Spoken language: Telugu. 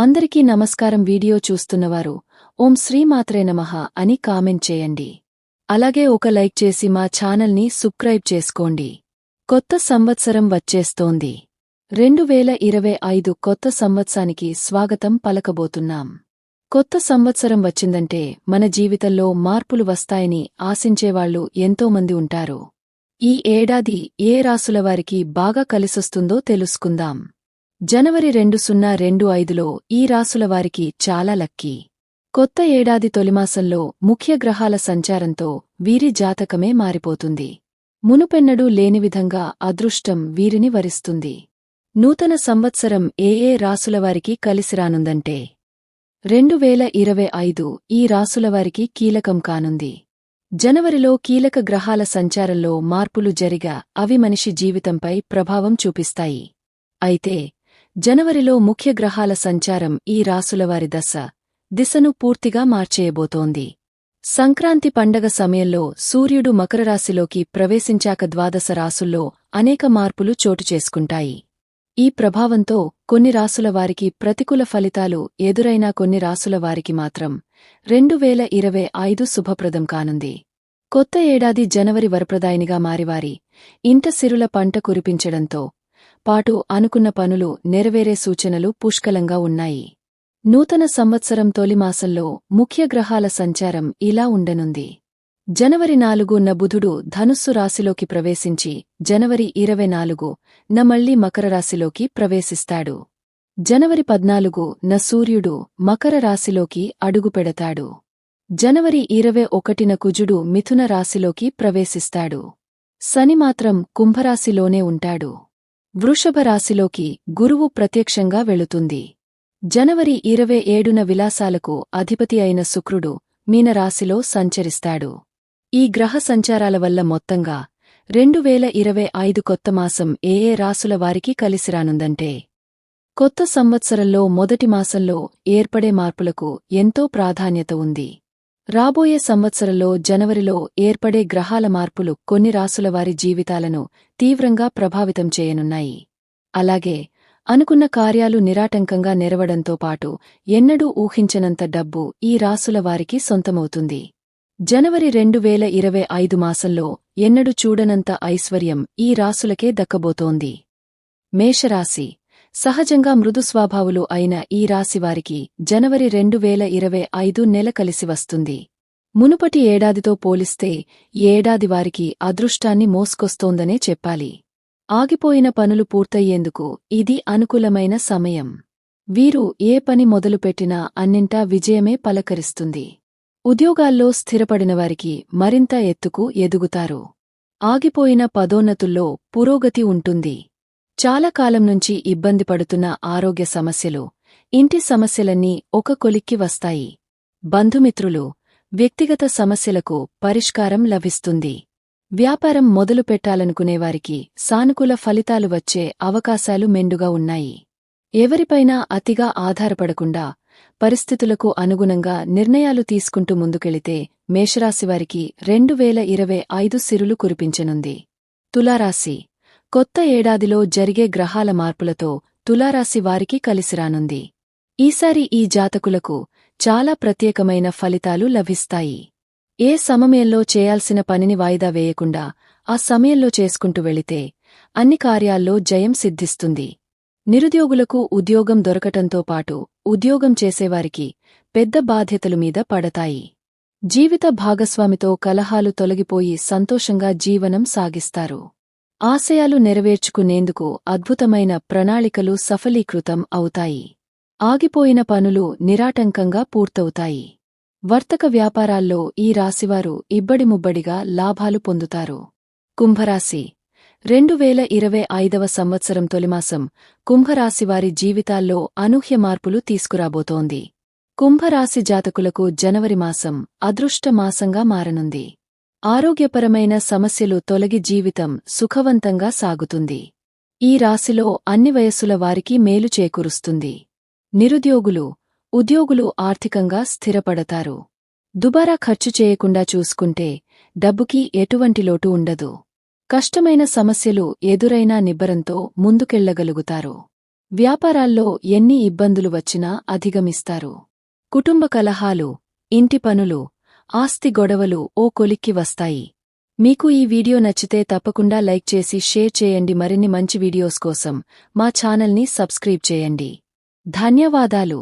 అందరికీ నమస్కారం. వీడియో చూస్తున్నవారు ఓం శ్రీమాత్రే నమః అని కామెంట్ చేయండి. అలాగే ఒక లైక్ చేసి మా ఛానల్ని సబ్స్క్రైబ్ చేసుకోండి. కొత్త సంవత్సరం వచ్చేస్తోంది. రెండు వేల ఇరవై ఐదు కొత్త సంవత్సరానికి స్వాగతం పలకబోతున్నాం. కొత్త సంవత్సరం వచ్చిందంటే మన జీవితంలో మార్పులు వస్తాయని ఆశించేవాళ్ళు ఎంతోమంది ఉంటారు. ఈ ఏడాది ఏ రాసులవారికి బాగా కలిసొస్తుందో తెలుసుకుందాం. జనవరి రెండు సున్నా రెండు ఐదులో ఈ రాసుల వారికి చాలా లక్కీ. కొత్త ఏడాది తొలిమాసంలో ముఖ్య గ్రహాల సంచారంతో వీరి జాతకమే మారిపోతుంది. మునుపెన్నడూ లేనివిధంగా అదృష్టం వీరిని వరిస్తుంది. నూతన సంవత్సరం ఏ ఏ రాసులవారికి కలిసిరానుందంటే రెండు వేల ఇరవై ఐదు ఈ రాసులవారికి కీలకం కానుంది. జనవరిలో కీలక గ్రహాల సంచారంలో మార్పులు జరిగా అవి మనిషి జీవితంపై ప్రభావం చూపిస్తాయి. అయితే జనవరిలో ముఖ్య గ్రహాల సంచారం ఈ రాసులవారి దశ. దిశను పూర్తిగా మార్చేయబోతోంది. సంక్రాంతి పండగ సమయంలో సూర్యుడు మకరరాశిలోకి ప్రవేశించాక ద్వాదశ రాసుల్లో అనేక మార్పులు చోటు చేసుకుంటాయి. ఈ ప్రభావంతో కొన్ని రాసుల వారికి ప్రతికూల ఫలితాలు ఎదురైనా కొన్ని రాసుల వారికి మాత్రం రెండు వేల ఇరవై ఐదు శుభప్రదం కానుంది. కొత్త ఏడాది జనవరి వరప్రదాయినిగా మారివారి ఇంట సిరుల పంట కురిపించడంతో పాటు అనుకున్న పనులు నెరవేరే సూచనలు పుష్కలంగా ఉన్నాయి. నూతన సంవత్సరం తొలిమాసంలో ముఖ్య గ్రహాల సంచారం ఇలా ఉండనుంది. జనవరి నాలుగు న బుధుడు ధనుస్సు రాశిలోకి ప్రవేశించి జనవరి ఇరవై నాలుగు న మళ్ళీ మకర రాశిలోకి ప్రవేశిస్తాడు. జనవరి పద్నాలుగు న సూర్యుడు మకర రాశిలోకి అడుగుపెడతాడు జనవరి ఇరవై ఒకటిన కుజుడు మిథున రాశిలోకి ప్రవేశిస్తాడు. శని మాత్రం కుంభరాశిలోనే ఉంటాడు. వృషభ రాశిలోకి గురువు ప్రత్యక్షంగా వెళుతుంది. జనవరి ఇరవై ఏడున విలాసాలకు అధిపతి అయిన శుక్రుడు మీనరాశిలో సంచరిస్తాడు. ఈ గ్రహ సంచారాల వల్ల మొత్తంగా రెండు వేల ఇరవై ఐదు కొత్త మాసం ఏ ఏ రాసుల వారికి కలిసిరానుందంటే కొత్త సంవత్సరంలో మొదటి మాసంలో ఏర్పడే మార్పులకు ఎంతో ప్రాధాన్యత ఉంది. రాబోయే సంవత్సరంలో జనవరిలో ఏర్పడే గ్రహాల మార్పులు కొన్ని రాసుల వారి జీవితాలను తీవ్రంగా ప్రభావితం చేయనున్నాయి. అలాగే అనుకున్న కార్యాలు నిరాటంకంగా నెరవడంతో పాటు ఎన్నడూ ఊహించనంత డబ్బు ఈ రాసుల వారికి సొంతమవుతుంది. జనవరి రెండు వేల ఇరవై ఐదు మాసంలో ఎన్నడూ చూడనంత ఐశ్వర్యం ఈ రాసులకే దక్కబోతోంది. మేషరాశి సహజంగా మృదు స్వభావులు అయిన ఈ రాశివారికి జనవరి రెండు వేల ఇరవై ఐదు నెల కలిసి వస్తుంది. మునుపటి ఏడాదితో పోలిస్తే ఏడాది వారికి అదృష్టాన్ని మోసుకొస్తోందనే చెప్పాలి. ఆగిపోయిన పనులు పూర్తయ్యేందుకు ఇది అనుకూలమైన సమయం. వీరు ఏ పని మొదలుపెట్టినా అన్నింటా విజయమే పలకరిస్తుంది. ఉద్యోగాల్లో స్థిరపడినవారికి మరింత ఎత్తుకు ఎదుగుతారు. ఆగిపోయిన పదోన్నతుల్లో పురోగతి ఉంటుంది. చాలా కాలం నుంచి ఇబ్బంది పడుతున్న ఆరోగ్య సమస్యలు ఇంటి సమస్యలన్నీ ఒక కొలిక్కి వస్తాయి. బంధుమిత్రులు వ్యక్తిగత సమస్యలకు పరిష్కారం లభిస్తుంది. వ్యాపారం మొదలు పెట్టాలనుకునేవారికి సానుకూల ఫలితాలు వచ్చే అవకాశాలు మెండుగా ఉన్నాయి. ఎవరిపైనా అతిగా ఆధారపడకుండా పరిస్థితులకు అనుగుణంగా నిర్ణయాలు తీసుకుంటూ ముందుకెళితే మేషరాశివారికి రెండు వేల ఇరవై ఐదు సిరులు కురిపించనుంది. తులారాశి కొత్త ఏడాదిలో జరిగే గ్రహాల మార్పులతో తులారాశి వారికి కలిసిరానుంది. ఈసారి ఈ జాతకులకు చాలా ప్రత్యేకమైన ఫలితాలు లభిస్తాయి. ఏ సమయంలో చేయాల్సిన పనిని వాయిదా వేయకుండా ఆ సమయంలో చేసుకుంటూ వెళితే అన్ని కార్యాల్లో జయం సిద్ధిస్తుంది. నిరుద్యోగులకు ఉద్యోగం దొరకటంతో పాటు ఉద్యోగం చేసేవారికి పెద్ద బాధ్యతలు మీద పడతాయి. జీవిత భాగస్వామితో కలహాలు తొలగిపోయి సంతోషంగా జీవనం సాగిస్తారు. ఆశయాలు నెరవేర్చుకునేందుకు అద్భుతమైన ప్రణాళికలు సఫలీకృతం అవుతాయి. ఆగిపోయిన పనులు నిరాటంకంగా పూర్తవుతాయి. వర్తక వ్యాపారాల్లో ఈ రాశివారు ఇబ్బడిముబ్బడిగా లాభాలు పొందుతారు. కుంభరాశి. రెండు వేల ఇరవై ఐదవ సంవత్సరం తొలిమాసం కుంభరాశివారి జీవితాల్లో అనూహ్య మార్పులు తీసుకురాబోతోంది. కుంభరాశి జాతకులకు జనవరి మాసం అదృష్టమాసంగా మారనుంది. ఆరోగ్యపరమైన సమస్యలు తొలగి జీవితం సుఖవంతంగా సాగుతుంది. ఈ రాశిలో అన్ని వయస్సుల వారికి మేలు చేకూరుస్తుంది. నిరుద్యోగులు ఉద్యోగులు ఆర్థికంగా స్థిరపడతారు. దుబారా ఖర్చు చేయకుండా చూసుకుంటే డబ్బుకి ఎటువంటి లోటు ఉండదు. కష్టమైన సమస్యలు ఎదురైనా నిబ్బరంతో ముందుకెళ్ళగలుగుతారు వ్యాపారాల్లో ఎన్ని ఇబ్బందులు వచ్చినా అధిగమిస్తారు. కుటుంబ కలహాలు ఇంటి పనులు ఆస్తి గొడవలు ఓ కొలిక్కి వస్తాయి. మీకు ఈ వీడియో నచ్చితే తప్పకుండా లైక్ చేసి షేర్ చేయండి. మరిన్ని మంచి వీడియోస్ కోసం మా ఛానల్ని సబ్స్క్రైబ్ చేయండి. ధన్యవాదాలు.